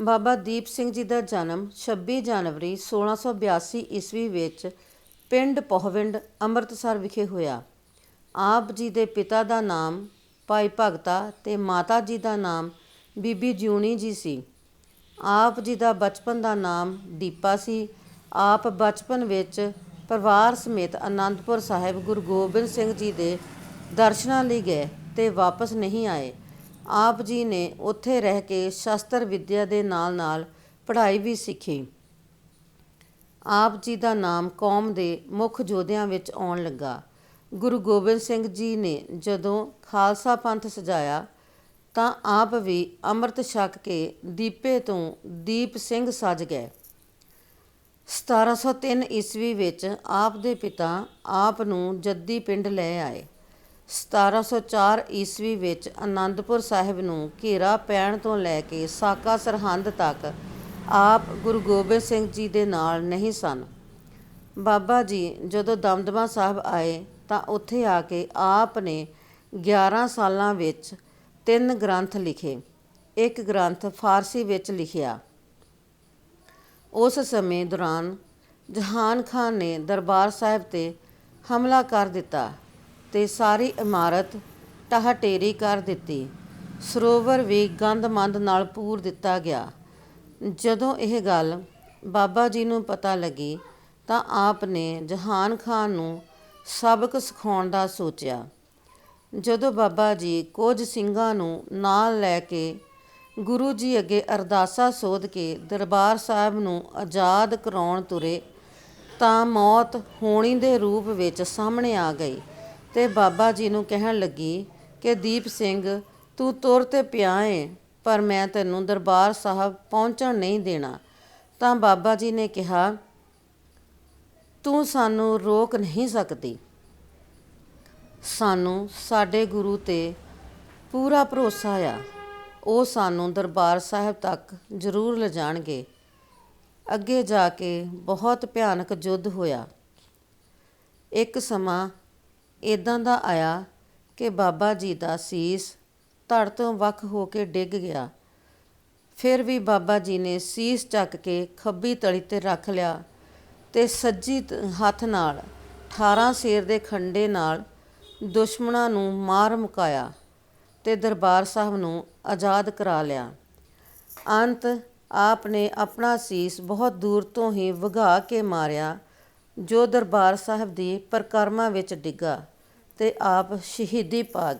ਬਾਬਾ ਦੀਪ ਸਿੰਘ ਜੀ ਦਾ ਜਨਮ 26 ਜਨਵਰੀ 1682 ਈਸਵੀ ਵਿੱਚ ਪਿੰਡ ਪੋਹਵਿੰਡ, ਅੰਮ੍ਰਿਤਸਰ ਵਿਖੇ ਹੋਇਆ। ਆਪ ਜੀ ਦੇ ਪਿਤਾ ਦਾ ਨਾਮ ਭਾਈ ਭਗਤਾ ਤੇ ਮਾਤਾ ਜੀ ਦਾ ਨਾਮ ਬੀਬੀ ਜਿਉਣੀ ਜੀ ਸੀ। ਆਪ ਜੀ ਦਾ ਬਚਪਨ ਦਾ ਨਾਮ ਦੀਪਾ ਸੀ। ਆਪ ਬਚਪਨ ਵਿੱਚ ਪਰਿਵਾਰ ਸਮੇਤ ਅਨੰਦਪੁਰ ਸਾਹਿਬ ਗੁਰੂ ਗੋਬਿੰਦ ਸਿੰਘ ਜੀ ਦੇ ਦਰਸ਼ਨਾਂ ਲਈ ਗਏ ਤੇ ਵਾਪਸ ਨਹੀਂ ਆਏ। ਆਪ ਜੀ ਨੇ ਉੱਥੇ ਰਹਿ ਕੇ ਸ਼ਸਤਰ ਵਿੱਦਿਆ ਦੇ ਨਾਲ-ਨਾਲ ਪੜ੍ਹਾਈ ਵੀ ਸਿੱਖੀ। ਆਪ ਜੀ ਦਾ ਨਾਮ ਕੌਮ ਦੇ ਮੁੱਖ ਯੋਧਿਆਂ ਵਿੱਚ ਆਉਣ ਲੱਗਾ। ਗੁਰੂ ਗੋਬਿੰਦ ਸਿੰਘ ਜੀ ਨੇ ਜਦੋਂ ਖਾਲਸਾ ਪੰਥ ਸਜਾਇਆ, ਤਾਂ ਆਪ ਵੀ ਅੰਮ੍ਰਿਤ ਛਕ ਕੇ ਦੀਪੇ ਤੋਂ ਦੀਪ ਸਿੰਘ ਸਜ ਗਏ। 1703 ਈਸਵੀ ਵਿੱਚ ਆਪ ਦੇ ਪਿਤਾ ਆਪ ਨੂੰ ਜੱਦੀ ਪਿੰਡ ਲੈ ਆਏ। 1704 ਈਸਵੀ ਵਿੱਚ ਅਨੰਦਪੁਰ ਸਾਹਿਬ ਨੂੰ ਘੇਰਾ ਪੈਣ ਤੋਂ ਲੈ ਕੇ ਸਾਕਾ ਸਰਹੰਦ ਤੱਕ ਆਪ ਗੁਰੂ ਗੋਬਿੰਦ ਸਿੰਘ ਜੀ ਦੇ ਨਾਲ ਨਹੀਂ ਸਨ। ਬਾਬਾ ਜੀ ਜਦੋਂ ਦਮਦਮਾ ਸਾਹਿਬ ਆਏ ਤਾਂ ਉੱਥੇ ਆ ਕੇ ਆਪ ਨੇ 11 ਸਾਲਾਂ ਵਿੱਚ ਤਿੰਨ ਗ੍ਰੰਥ ਲਿਖੇ। ਇੱਕ ਗ੍ਰੰਥ ਫਾਰਸੀ ਵਿੱਚ ਲਿਖਿਆ। ਉਸ ਸਮੇਂ ਦੌਰਾਨ ਜਹਾਨ ਖਾਨ ਨੇ ਦਰਬਾਰ ਸਾਹਿਬ ਤੇ ਹਮਲਾ ਕਰ ਦਿੱਤਾ। ਤੇ ਸਾਰੀ ਇਮਾਰਤ ਟਹਟੇਰੀ ਕਰ ਦਿੱਤੀ। ਸਰੋਵਰ ਵੀ ਗੰਦਮੰਦ ਨਾਲ ਪੂਰ ਦਿੱਤਾ ਗਿਆ। ਜਦੋਂ ਇਹ ਗੱਲ ਬਾਬਾ ਜੀ ਨੂੰ ਪਤਾ ਲੱਗੀ, ਤਾਂ ਆਪ ਨੇ ਜਹਾਨ ਖਾਨ ਨੂੰ ਸਬਕ ਸਿਖਾਉਣ ਦਾ ਸੋਚਿਆ। ਜਦੋਂ ਬਾਬਾ ਜੀ ਕੁਝ ਸਿੰਘਾਂ ਨੂੰ ਨਾਲ ਲੈ ਕੇ ਗੁਰੂ ਜੀ ਅੱਗੇ ਅਰਦਾਸਾ ਸੋਧ ਕੇ ਦਰਬਾਰ ਸਾਹਿਬ ਨੂੰ ਆਜ਼ਾਦ ਕਰਾਉਣ ਤੁਰੇ, ਤਾਂ ਮੌਤ ਹੋਣੀ ਦੇ ਰੂਪ ਵਿੱਚ ਸਾਹਮਣੇ ਆ ਗਈ। ਤੇ ਬਾਬਾ ਜੀ ਨੂੰ ਕਹਿਣ ਲੱਗੀ ਕਿ ਦੀਪ ਸਿੰਘ, ਤੂੰ ਤੁਰ ਤੇ ਪਿਆ ਏ, ਪਰ ਮੈਂ ਤੈਨੂੰ ਦਰਬਾਰ ਸਾਹਿਬ ਪਹੁੰਚਣ ਨਹੀਂ ਦੇਣਾ। ਤਾਂ ਬਾਬਾ ਜੀ ਨੇ ਕਿਹਾ, ਤੂੰ ਸਾਨੂੰ ਰੋਕ ਨਹੀਂ ਸਕਦੀ। ਸਾਨੂੰ ਸਾਡੇ ਗੁਰੂ ਤੇ ਪੂਰਾ ਭਰੋਸਾ ਆ। ਉਹ ਸਾਨੂੰ ਦਰਬਾਰ ਸਾਹਿਬ ਤੱਕ ਜ਼ਰੂਰ ਲਿਜਾਣਗੇ। ਅੱਗੇ ਜਾ ਕੇ ਬਹੁਤ ਭਿਆਨਕ ਯੁੱਧ ਹੋਇਆ। ਇੱਕ ਸਮਾਂ ਇੱਦਾਂ ਦਾ ਆਇਆ ਕਿ ਬਾਬਾ ਜੀ ਦਾ ਸੀਸ ਧੜ ਤੋਂ ਵੱਖ ਹੋ ਕੇ ਡਿੱਗ ਗਿਆ। ਫਿਰ ਵੀ ਬਾਬਾ ਜੀ ਨੇ ਸੀਸ ਚੱਕ ਕੇ ਖੱਬੀ ਤਲੀ ਤੇ ਰੱਖ ਲਿਆ ਤੇ ਸੱਜੀ ਹੱਥ ਨਾਲ 18 ਸ਼ੇਰ ਦੇ ਖੰਡੇ ਨਾਲ ਦੁਸ਼ਮਣਾਂ ਨੂੰ ਮਾਰ ਮੁਕਾਇਆ ਤੇ ਦਰਬਾਰ ਸਾਹਿਬ ਨੂੰ ਆਜ਼ਾਦ ਕਰਾ ਲਿਆ। ਅੰਤ ਆਪ ਨੇ ਆਪਣਾ ਸੀਸ ਬਹੁਤ ਦੂਰ ਤੋਂ ਹੀ ਵਗਾ ਕੇ ਮਾਰਿਆ ਜੋ ਦਰਬਾਰ ਸਾਹਿਬ ਦੀ ਪਰਿਕਰਮਾ ਵਿੱਚ ਡਿੱਗਾ ਅਤੇ ਆਪ ਸ਼ਹੀਦੀ ਪਾ ਗਏ